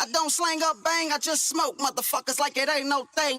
I don't slang up bang, I just smoke motherfuckers like it ain't no thing.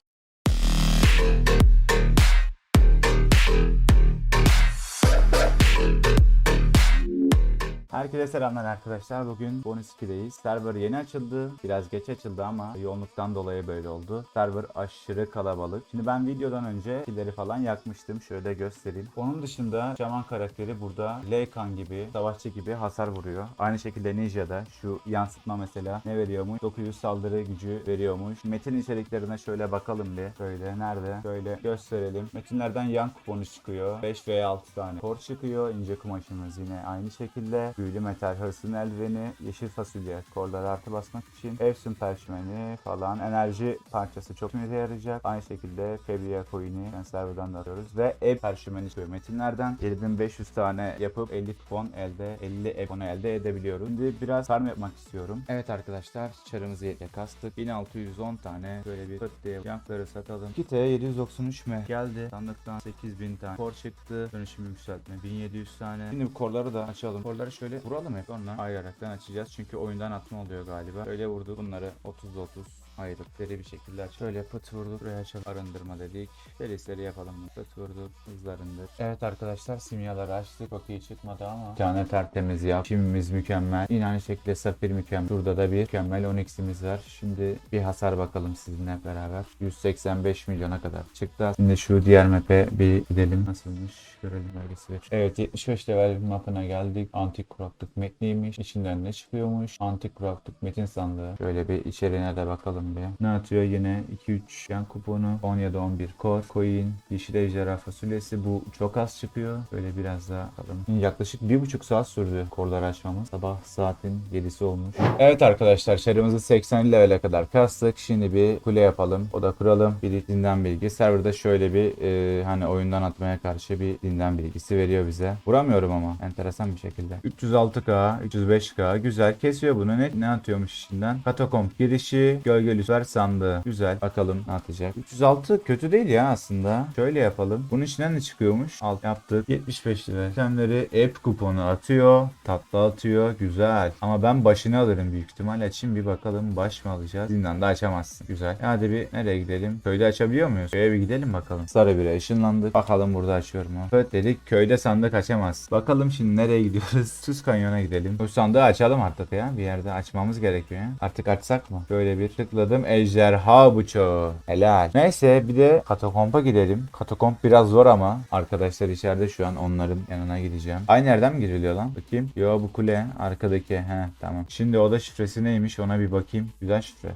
Herkese selamlar arkadaşlar. Bugün bonus 2'deyiz. Server yeni açıldı. Biraz geç açıldı ama yoğunluktan dolayı böyle oldu. Server aşırı kalabalık. Şimdi ben videodan önce killeri falan yakmıştım. Şöyle göstereyim. Onun dışında Şaman karakteri burada Leykan gibi, savaşçı gibi hasar vuruyor. Aynı şekilde Ninja'da şu yansıtma mesela ne veriyormuş? 900 saldırı gücü veriyormuş. Metin içeriklerine şöyle bakalım bir. Şöyle nerede? Şöyle gösterelim. Metinlerden yan kuponu çıkıyor. 5 veya 6 tane kor çıkıyor. İnce kumaşımız yine aynı şekilde. Büyülü metal hırsın eldiveni, yeşil fasulye, korlara artı basmak için, Efsun perşmeni falan, enerji parçası çok işimize yarayacak. Aynı şekilde Febria coin'i yani serverdan da alıyoruz ve ev perşmeni çıkıyor metinlerden. 7500 tane yapıp 50 kupon elde, 50 ev elde edebiliyorum. Şimdi biraz farm yapmak istiyorum. Evet arkadaşlar, çarımızı yetle kastık. 1610 tane böyle bir pıt diye yankları satalım. 2T 793 m geldi. Sandıktan 8000 tane kor çıktı. Dönüşüm yükseltme 1700 tane. Şimdi korları da açalım. Korları şöyle vuralım hep. Sonra ayıraraktan açacağız. Çünkü oyundan atma oluyor galiba. Öyle vurdu. Bunları 30 30 ayırıp deri bir şekilde aç. Şöyle pıt vurduk. Buraya açalım. Arındırma dedik. Derisleri yapalım. Pıt vurduk. Hızlı arındır. Evet arkadaşlar simyaları açtık. Çok çıkmadı ama. Bir tane tertemiz yap. Çimimiz mükemmel. Yine aynı şekilde safir mükemmel. Burada da bir mükemmel onyx'imiz var. Şimdi bir hasar bakalım sizinle beraber. 185 milyona kadar çıktı. Şimdi şu diğer map'e bir gidelim. Nasılmış? Görelim belgesi. ver. Evet 75 level mapına geldik. Antik kuraklık metniymiş. İçinden ne çıkıyormuş? Antik kuraklık metin sandığı. Şöyle bir içeriğine de bakalım bir. Ne atıyor yine? 2-3 yan kuponu. 17-11 kor. Coin. Yeşil ejderha fasulyesi. Bu çok az çıkıyor. Böyle biraz daha. Şimdi yaklaşık 1,5 saat sürdü korları açmamız. Sabah saatin 7'si olmuş. Evet arkadaşlar şarımızı 80 level'e kadar kastık. Şimdi bir kule yapalım. O da kuralım. Bir dinden bilgi. Serverda şöyle bir e, hani oyundan atmaya karşı bir dinden bilgisi veriyor bize. Vuramıyorum ama enteresan bir şekilde. 306k, 305k güzel. Kesiyor bunu. Ne, ne atıyormuş içinden? Katakomb girişi, gölge lüfer sandığı. Güzel. Bakalım ne atacak. 306 kötü değil ya aslında. Şöyle yapalım. Bunun içinden ne çıkıyormuş? Alt yaptık. 75 lira. Itemleri app kuponu atıyor. Tatlı atıyor. Güzel. Ama ben başını alırım büyük ihtimal. Açayım bir bakalım. Baş mı alacağız? Zindanda açamazsın. Güzel. Hadi bir nereye gidelim? Köyde açabiliyor muyuz? Köye bir gidelim bakalım. Sarı bire ışınlandık. Bakalım burada açıyorum mu? Evet dedik. Köyde sandık açamaz. Bakalım şimdi nereye gidiyoruz? Tuz kanyona gidelim. Bu sandığı açalım artık ya. Bir yerde açmamız gerekiyor ya. Artık açsak mı? Böyle bir tıkladım. Ejderha bıçağı. Helal. Neyse bir de katakomba gidelim. Katakomb biraz zor ama. Arkadaşlar içeride şu an onların yanına gideceğim. Aynı yerden mi giriliyor lan? Bakayım. Yo bu kule. Arkadaki. He tamam. Şimdi oda şifresi neymiş ona bir bakayım. Güzel şifre.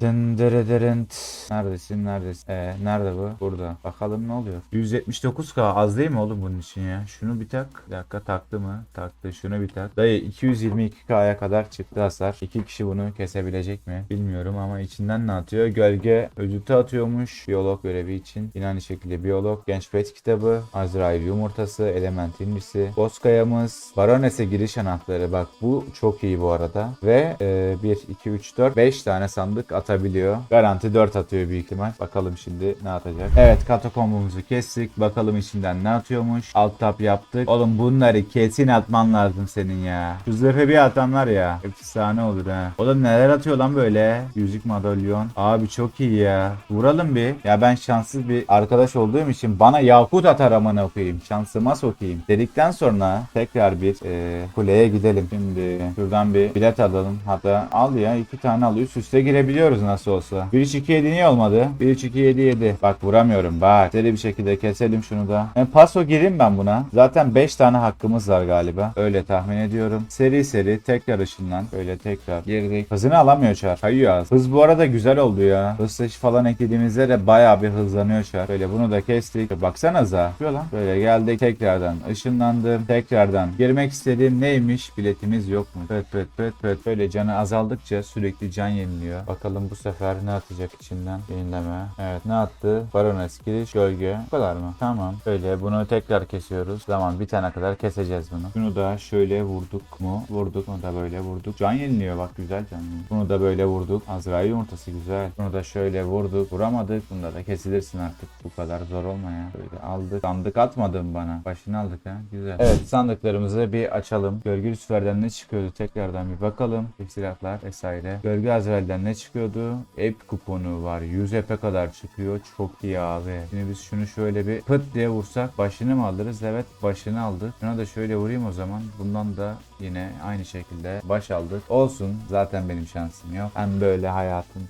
Neredesin neredesin? Ee, nerede bu? Burada. Bakalım ne oluyor? 179k az değil mi oğlum bunun için ya? Şunu bir tak. Bir dakika taktı mı? Taktı. Şunu bir tak. Dayı 222k'ya kadar çıktı hasar. İki kişi bunu kesebilecek mi? Bilmiyorum ama içinden ne atıyor? Gölge ödültü atıyormuş. Biyolog görevi için. Yine aynı şekilde biyolog. Genç pet kitabı. Azrail yumurtası. Element incisi. Bozkayamız. Baronese giriş anahtarı. Bak bu çok iyi bu arada. Ve e, 1, 2, 3, 4, 5 tane sandık atabiliyor. Garanti 4 atıyor büyük ihtimal. Bakalım şimdi ne atacak. Evet katakombumuzu kestik. Bakalım içinden ne atıyormuş. Alt tap yaptık. Oğlum bunları kesin atman lazım senin ya. Şu bir atanlar ya. Efsane olur ha. Oğlum neler atıyor lan böyle? Yüzük madalyon. Abi çok iyi ya. Vuralım bir. Ya ben şanssız bir arkadaş olduğum için bana yakut atar amına koyayım. Şansıma sokayım. Dedikten sonra tekrar bir e, kuleye gidelim. Şimdi şuradan bir bilet alalım. Hatta al ya iki tane al. Üst üste girebiliyoruz nasıl olsa. 1 3 2 7 niye olmadı? 1 3 2 7 7. Bak vuramıyorum bak. Seri bir şekilde keselim şunu da. E, paso gireyim ben buna. Zaten 5 tane hakkımız var galiba. Öyle tahmin ediyorum. Seri seri tekrar ışından. Böyle tekrar girdik. Hızını alamıyor çar. Kayıyor az. Hız bu arada güzel oldu ya. Hız taşı falan eklediğimizde de bayağı bir hızlanıyor çar. Böyle bunu da kestik. Baksanıza. Yapıyor lan. Böyle geldik tekrardan ışınlandım. Tekrardan girmek istediğim neymiş? Biletimiz yok mu? Pöt pöt pöt pöt. Böyle canı azaldıkça sürekli can yeniliyor. Bakalım bu sefer ne atacak içinden? Yenileme. Evet ne attı? Baroness giriş gölge. Bu kadar mı? Tamam. Böyle bunu tekrar kesiyoruz. Zaman bitene kadar keseceğiz bunu. Şunu da şöyle vurduk mu? Vurduk. Bunu da böyle vurduk. Can yeniliyor bak güzel can. Bunu da böyle vurduk. Azrail yumurtası güzel. Güzel. Bunu da şöyle vurduk. Vuramadık. Bunda da kesilirsin artık. Bu kadar zor olma ya. Böyle aldık. Sandık atmadın bana. Başını aldık ha. Güzel. Evet sandıklarımızı bir açalım. Görgü Lucifer'den ne çıkıyordu? Tekrardan bir bakalım. Silahlar vesaire. Görgü Azrail'den ne çıkıyordu? App kuponu var. 100 app'e kadar çıkıyor. Çok iyi abi. Şimdi biz şunu şöyle bir pıt diye vursak başını mı alırız? Evet başını aldık. Şuna da şöyle vurayım o zaman. Bundan da yine aynı şekilde baş aldık. Olsun. Zaten benim şansım yok. Hem böyle hayatım.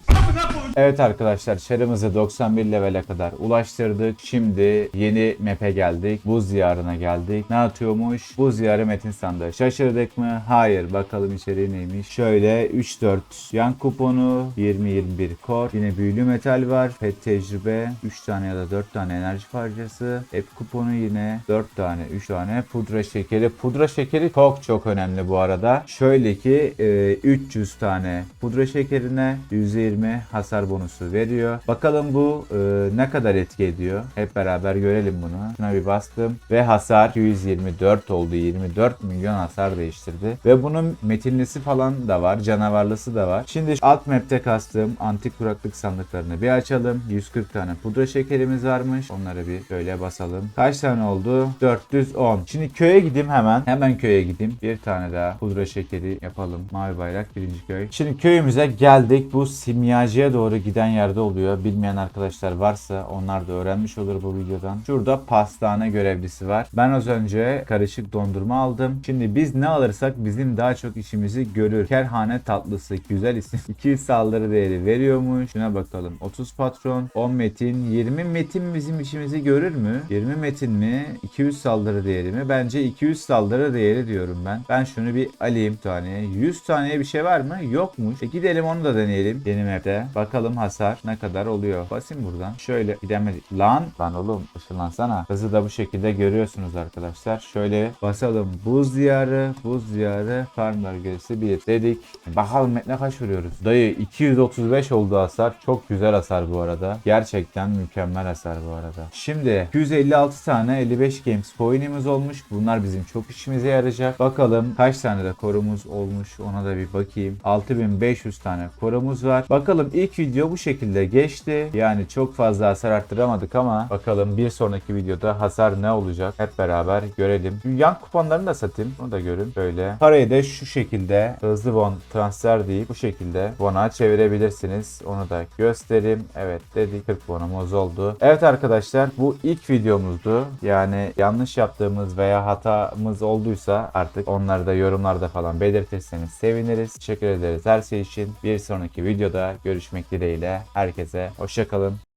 Evet arkadaşlar çarımızı 91 levele kadar ulaştırdık. Şimdi yeni map'e geldik. Buz diyarına geldik. Ne atıyormuş? Buz diyarı metin sandığı. Şaşırdık mı? Hayır. Bakalım içeriği neymiş. Şöyle 3-4 yan kuponu, 20-21 kor. Yine büyülü metal var. Pet tecrübe. 3 tane ya da 4 tane enerji parçası. App kuponu yine 4 tane, 3 tane. Pudra şekeri. Pudra şekeri çok çok önemli bu arada. Şöyle ki e, 300 tane pudra şekerine %20 hasar bonusu veriyor. Bakalım bu e, ne kadar etki ediyor. Hep beraber görelim bunu. Şuna bir bastım ve hasar 224 oldu. 24 milyon hasar değiştirdi. Ve bunun metinlisi falan da var. Canavarlısı da var. Şimdi alt map'te kastığım antik kuraklık sandıklarını bir açalım. 140 tane pudra şekerimiz varmış. Onları bir şöyle basalım. Kaç tane oldu? 410. Şimdi köye gideyim hemen. Hemen köye gideyim. Bir tane daha pudra şekeri yapalım. Mavi bayrak birinci köy. Şimdi köyümüze geldik. Bu simyacıya doğru giden yerde oluyor. Bilmeyen arkadaşlar varsa onlar da öğrenmiş olur bu videodan. Şurada pastane görevlisi var. Ben az önce karışık dondurma aldım. Şimdi biz ne alırsak bizim daha çok işimizi görür. Kerhane tatlısı güzel isim. 200 saldırı değeri veriyormuş. Şuna bakalım. 30 patron, 10 metin, 20 metin bizim işimizi görür mü? 20 metin mi? 200 saldırı değeri mi? Bence 200 saldırı değeri diyorum ben. Ben şunu bir alayım taneye. 100 taneye bir şey var mı? Yokmuş. E gidelim onu da deneyelim. Yeni map'te. Bakalım hasar ne kadar oluyor. Basayım buradan. Şöyle gidemedik. Lan. Lan oğlum ışınlansana. Hızı da bu şekilde görüyorsunuz arkadaşlar. Şöyle basalım. Buz diyarı. Buz diyarı. Farm bölgesi 1 dedik. Bakalım ne kaç vuruyoruz. Dayı 235 oldu hasar. Çok güzel hasar bu arada. Gerçekten mükemmel hasar bu arada. Şimdi 256 tane 55 games coin'imiz olmuş. Bunlar bizim çok işimize yarayacak. Bakalım kaç tane de korumuz olmuş. Ona da bir bakayım. 6500 tane korumuz var. Bakalım ilk video bu şekilde geçti. Yani çok fazla hasar arttıramadık ama bakalım bir sonraki videoda hasar ne olacak? Hep beraber görelim. Yan kuponlarını da satayım. Onu da görün. Böyle. Parayı da şu şekilde hızlı bon transfer deyip bu şekilde bona çevirebilirsiniz. Onu da göstereyim. Evet dedik 40 bonumuz oldu. Evet arkadaşlar bu ilk videomuzdu. Yani yanlış yaptığımız veya hatamız olduysa artık onları da yorumlarda falan belirtirseniz seviniriz. Teşekkür ederiz her şey için. Bir sonraki videoda görüşmek dileğiyle. Herkese hoşçakalın.